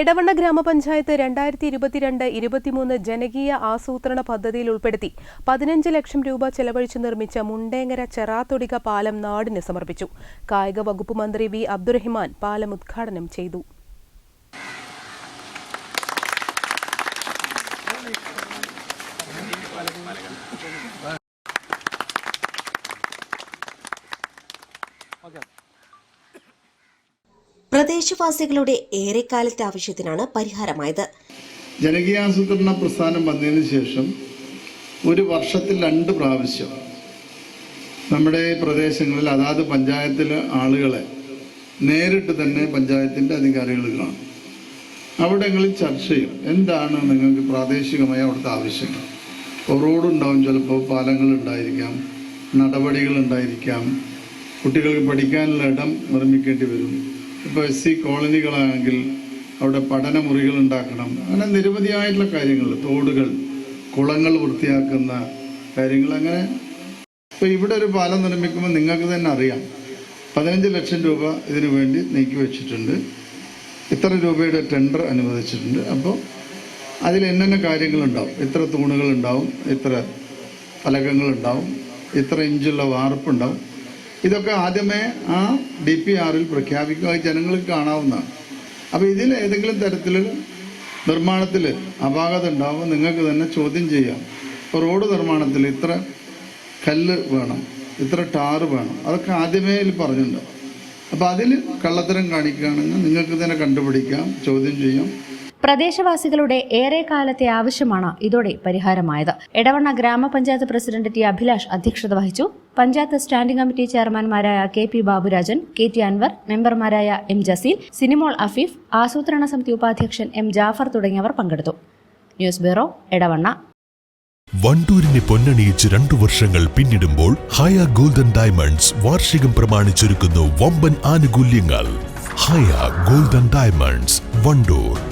Edavanna ഗ്രാമപഞ്ചായത്ത് രണ്ടായിരത്തി ഇരുപത്തിരണ്ട് ഇരുപത്തിമൂന്ന് ജനകീയ ആസൂത്രണ പദ്ധതിയിൽ ഉൾപ്പെടുത്തി പതിനഞ്ച് ലക്ഷം രൂപ ചെലവഴിച്ച് നിർമ്മിച്ച മുണ്ടേങ്ങര ചെറാത്തൊടിക പാലം നാടിന് സമർപ്പിച്ചു. കായിക വകുപ്പ് മന്ത്രി വി അബ്ദുറഹിമാൻ പാലം ഉദ്ഘാടനം ചെയ്തു. പ്രദേശവാസികളുടെ ഏറെക്കാലത്തെ ആവശ്യത്തിനാണ് പരിഹാരമായത്. ജനകീയാസൂത്രണ പ്രസ്ഥാനം വന്നതിന് ശേഷം ഒരു വർഷത്തിൽ രണ്ട് പ്രാവശ്യം നമ്മുടെ പ്രദേശങ്ങളിൽ അതാത് പഞ്ചായത്തിലെ ആളുകളെ നേരിട്ട് തന്നെ പഞ്ചായത്തിന്റെ അധികാരികൾ കാണും. അവിടങ്ങളിൽ ചർച്ച ചെയ്യും. എന്താണ് നിങ്ങൾക്ക് പ്രാദേശികമായി അവിടുത്തെ ആവശ്യങ്ങൾ? റോഡുണ്ടാവും ചിലപ്പോൾ പാലങ്ങൾ ഉണ്ടായിരിക്കാം നടപടികൾ ഉണ്ടായിരിക്കാം കുട്ടികൾക്ക് പഠിക്കാനുള്ള ഇടം നിർമ്മിക്കേണ്ടി വരും. ഇപ്പോൾ എസ് സി കോളനികളാണെങ്കിൽ അവിടെ പഠനമുറികൾ ഉണ്ടാക്കണം. അങ്ങനെ നിരവധിയായിട്ടുള്ള കാര്യങ്ങൾ തോടുകൾ കുളങ്ങൾ വൃത്തിയാക്കുന്ന കാര്യങ്ങൾ അങ്ങനെ ഇപ്പോൾ ഇവിടെ ഒരു പാലം നിർമ്മിക്കുമ്പോൾ നിങ്ങൾക്ക് തന്നെ അറിയാം. പതിനഞ്ച് ലക്ഷം രൂപ ഇതിനു വേണ്ടി നീക്കി വെച്ചിട്ടുണ്ട്. ഇത്ര രൂപയുടെ ടെൻഡർ അനുവദിച്ചിട്ടുണ്ട്. അപ്പോൾ അതിൽ എന്നെ കാര്യങ്ങളുണ്ടാവും. ഇത്ര തൂണുകളുണ്ടാവും ഇത്ര ഫലകങ്ങളുണ്ടാവും ഇത്ര ഇഞ്ചുള്ള വാർപ്പുണ്ടാവും ഇതൊക്കെ ആദ്യമേ ആ ഡി പി ആറിൽ പ്രഖ്യാപിക്കുക. ജനങ്ങൾക്ക് കാണാവുന്നതാണ്. അപ്പോൾ ഇതിൽ ഏതെങ്കിലും തരത്തിൽ നിർമ്മാണത്തിൽ അപാകത ഉണ്ടാവുമ്പോൾ നിങ്ങൾക്ക് തന്നെ ചോദ്യം ചെയ്യാം. ഇപ്പോൾ റോഡ് നിർമ്മാണത്തിൽ ഇത്ര കല്ല് വേണം ഇത്ര ടാറ് വേണം. അതൊക്കെ ആദ്യമേ ഇതിൽ പറഞ്ഞിട്ടുണ്ടാവും അപ്പോൾ അതിൽ കള്ളത്തരം കാണിക്കുകയാണെങ്കിൽ നിങ്ങൾക്ക് തന്നെ കണ്ടുപിടിക്കാം ചോദ്യം ചെയ്യാം. പ്രദേശവാസികളുടെ ഏറെക്കാലത്തെ ആവശ്യമാണ് ഇതോടെ പരിഹാരമായത്. എടവണ്ണ ഗ്രാമപഞ്ചായത്ത് പ്രസിഡന്റ് ടി അഭിലാഷ് അധ്യക്ഷത വഹിച്ചു. Panchayat standing committee ചെയർമാൻമാരായ K P Baburajan K T Anwar മെമ്പർമാരായ എം ജസീൽ സിനിമോൾ അഫീഫ് ആസൂത്രണ സമിതി ഉപാധ്യക്ഷൻ എം ജാഫർ തുടങ്ങിയവർ പങ്കെടുത്തു. News bureau Edavanna. വണ്ടൂരിനെ പൊന്നണിയിച്ച് രണ്ടു വർഷങ്ങൾ പിന്നിടുമ്പോൾ ഹയ ഗോൾഡൻ ഡയമണ്ട്സ് വാർഷികം പ്രമാണിച്ചൊരുക്കുന്നു വമ്പൻ ആനുകൂല്യങ്ങൾ. Haya golden diamonds Vandoor.